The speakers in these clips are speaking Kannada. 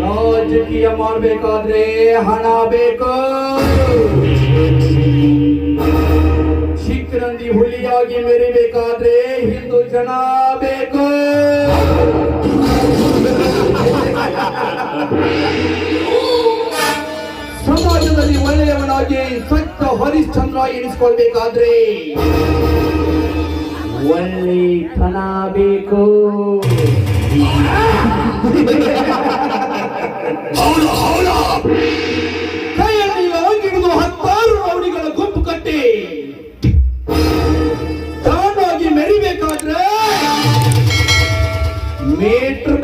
ರಾಜಕೀಯ ಮಾಡ್ಬೇಕಾದ್ರೆ ಹಣ ಬೇಕು ಚಿಕ್ಕರಂದಿ ಹುಲಿಯಾಗಿ ಮೆರಿಬೇಕಾದ್ರೆ ಹಿಂದೂ ಜನ ಬೇಕು ಸಮಾಜದಲ್ಲಿ ಒಳ್ಳೆಯವನಾಗಿ ಸ್ವಚ್ಛ ಹರಿಶ್ಚಂದ್ರ ಎನಿಸ್ಕೊಳ್ಬೇಕಾದ್ರೆ ಒಳ್ಳೆತನ ಬೇಕು ಕೈಯಲ್ಲಿ ಲಾಂಗಿಡಿದು ಹತ್ತಾರು ರೌಡಿಗಳ ಗುಂಪು ಕಟ್ಟಿ ತಾನಾಗಿ ಮೆರಿಬೇಕಾದ್ರೆ ಮೀಟ್ರ್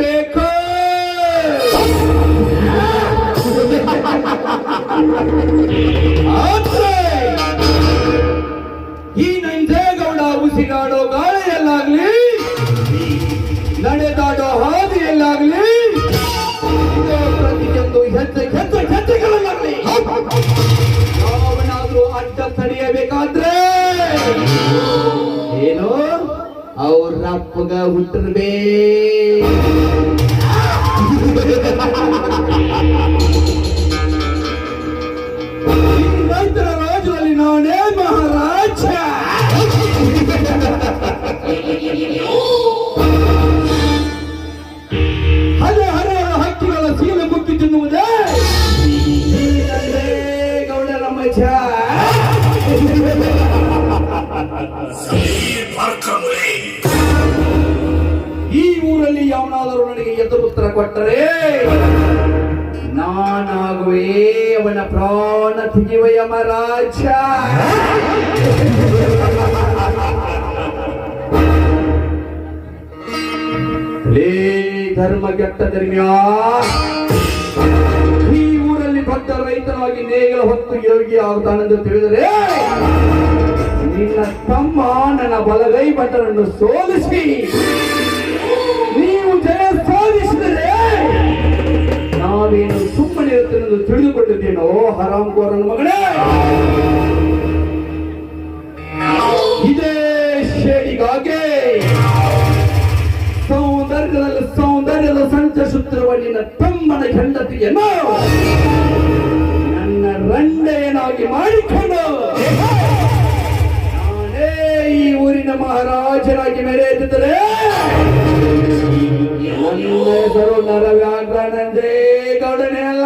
ಅವ್ರಪ್ಪಗ ಹುಟ್ಟಿರ್ಬೇ. ರಾಜ್ಯದಲ್ಲಿ ನಾನೇ ಮಹಾರಾಜ. ಹಲೆ ಹರೆಯ ಹಕ್ಕಿಗಳ ಸೀಲೆ ಮುಕ್ಕಿ ತಿನ್ನುವುದೇ. ಈ ತಂದೆ ಗೌಡರ ಮಜ ಈ ಊರಲ್ಲಿ ಯಾವನಾದರೂ ನನಗೆ ಎದುರುತ್ತರ ಕೊಟ್ಟರೆ, ನಾನಾಗುವೆ ಅವನ ಪ್ರಾಣ ತೆಗೆಯುವ ಯಮರಾಜ ಲೇ ಧರ್ಮ ಕೆಟ್ಟ ಧರ್ಮ್ಯ ಈ ಊರಲ್ಲಿ ಭಕ್ತ ರೈತನಾಗಿ ನೇಗಿಲ ಹೊತ್ತು ಯೋಗಿ ಆಗುತ್ತಾನೆಂದು ತಿಳಿದರೆ, ನಿನ್ನ ತಮ್ಮ ನನ್ನ ಬಲಗೈ ಭಟ್ಟರನ್ನು ಸೋಲಿಸಿ. ಕೋರನ ಮಗನೇ ಇದೇ ಶೇಡಿಗಾಗೆ ಸೌಂದರ್ಯದಲ್ಲಿ ಸೌಂದರ್ಯದ ಸಂಚರಿಸುತ್ತಿರುವ ನಿನ್ನ ತಮ್ಮನ ಹೆಂಡತಿಯನ್ನು ನನ್ನ ರಂಡೆಯನಾಗಿ ಮಾಡಿಕೊಂಡು ನಾನೇ ಈ ಊರಿನ ಮಹಾರಾಜನಾಗಿ ಮೆರೆಯುತ್ತಿದ್ದರೆ ನನ್ನ ಹೆಸರು ನರವ್ಯಾಘ್ರನಂದೇ ಗೌಡನೇ ಅಲ್ಲ